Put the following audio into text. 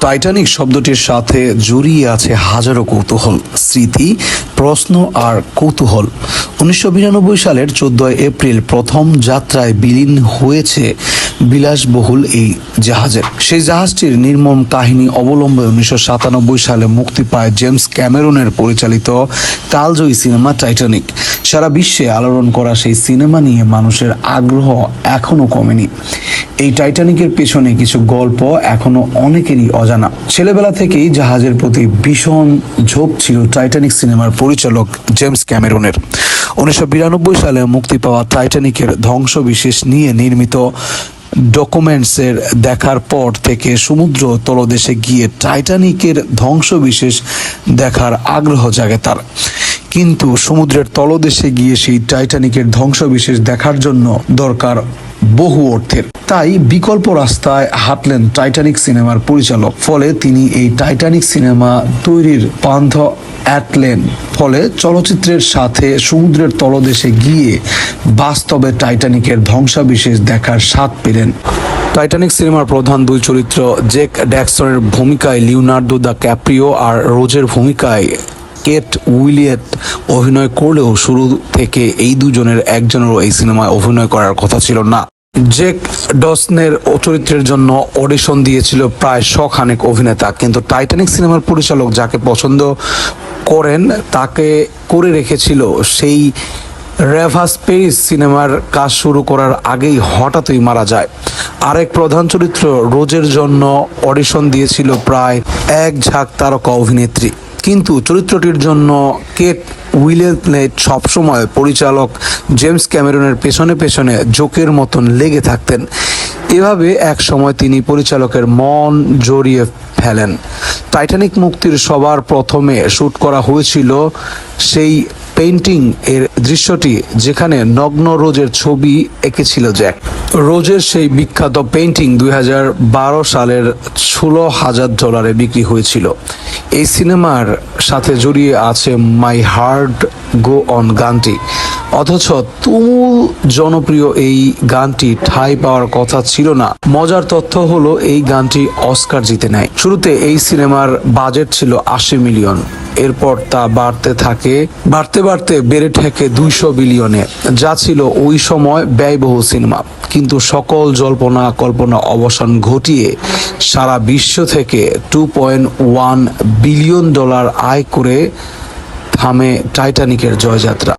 Titanic শব্দটির সাথে জড়িয়ে আছে হাজারো কৌতূহল, স্মৃতি, প্রশ্ন আর কৌতূহল। উনিশশো বিরানব্বই সালের চোদ্দই এপ্রিল প্রথম যাত্রায় বিলীন হয়েছে বিলাসবহুল এই জাহাজের সেই জাহাজটির নির্মম কাহিনী অবলম্বনে উনিশশো সালে মুক্তি পায় জেমস ক্যামেরনের পরিচালিত কালজয়ী সিনেমা টাইটানিক। সারা বিশ্বে আলোড়ন করা সেই সিনেমা নিয়ে মানুষের আগ্রহ এখনও কমেনি। এই টাইটানিকের পেছনে কিছু গল্প এখনও অনেকেরই অজানা। ছেলেবেলা থেকেই জাহাজের প্রতি ভীষণ ঝোঁক ছিল টাইটানিক সিনেমার পরিচালক জেমস ক্যামেরনের। উনিশশো বিরানব্বই সালে মুক্তি পাওয়া টাইটানিকের ধ্বংসবিশেষ নিয়ে নির্মিত ডকুমেন্টসের দেখার পর থেকে সমুদ্র তলদেশে গিয়ে টাইটানিকের ধ্বংসবিশেষ দেখার আগ্রহ জাগে তার। কিন্তু সমুদ্রের তলদেশে গিয়ে সেই টাইটানিকের ধ্বংসবিশেষ দেখার জন্য দরকার বহু অর্থের। তাই বিকল্প রাস্তায় হাঁটলেন টাইটানিক সিনেমার পরিচালক। ফলে তিনি এই টাইটানিক সিনেমা তৈরির পান্থ অ্যাটলেন ফলে চলচ্চিত্রের সাথে সমুদ্রের তলদেশে গিয়ে বাস্তবে টাইটানিকের ধ্বংসাবিশেষ দেখার স্বাদ পেলেন। টাইটানিক সিনেমার প্রধান দুই চরিত্র জেক ড্যাকসনের ভূমিকায় লিওনার্দো দ্য ক্যাপ্রিও আর রোজের ভূমিকায় কেট উইলিয়েট অভিনয় করলেও শুরু থেকে এই দুজনের একজনেরও এই সিনেমায় অভিনয় করার কথা ছিল না। জেক ডসনের চরিত্রের জন্য অডিশন দিয়েছিল প্রায় শখানেক অভিনেতা, কিন্তু টাইটানিক সিনেমার পরিচালক যাকে পছন্দ করেন, তাকে করে রেখেছিল সেই রেভাস পেরিস সিনেমার কাজ শুরু করার আগেই হঠাৎই মারা যায়। আরেক প্রধান চরিত্র রোজের জন্য অডিশন দিয়েছিল প্রায় এক ঝাঁক তারকা অভিনেত্রী। কিন্তু চরিত্রটির জন্য কেট উইলেট সবসময় পরিচালক জেমস ক্যামেরনের পেছনে পেছনে জোকের মতন লেগে থাকতেন। এভাবে এক সময় তিনি পরিচালকের মন জড়িয়ে ফেলেন। টাইটানিক মুক্তির সবার প্রথমে শ্যুট করা হয়েছিল সেই পেন্টিং এর দৃশ্যটি যেখানে নগ্ন রোজের ছবি এঁকেছিল জ্যাক। রোজের সেই বিখ্যাত পেন্টিং দুই সালের ষোলো হাজার ডলারে বিক্রি হয়েছিল। এই সিনেমার সাথে জড়িয়ে আছে মাই হার্ট গো অন গানটি। অথচ তুমুল জনপ্রিয় এই গানটি ঠাঁই পাওয়ার কথা ছিল না। মজার তথ্য হলো এই গানটি অস্কার জিতে নেয়। শুরুতে এই সিনেমার বাজেট ছিল আশি মিলিয়ন। এরপর তা বাড়তে থাকে। বাড়তে বাড়তে বেড়ে ঠেকে দুইশো বিলিয়নে। যা ছিল ওই সময় ব্যয়বহুল সিনেমা। কিন্তু সকল জল্পনা কল্পনা অবসান ঘটিয়ে সারা বিশ্ব থেকে two point one billion dollar আয় করে থামে টাইটানিকের জয়যাত্রা।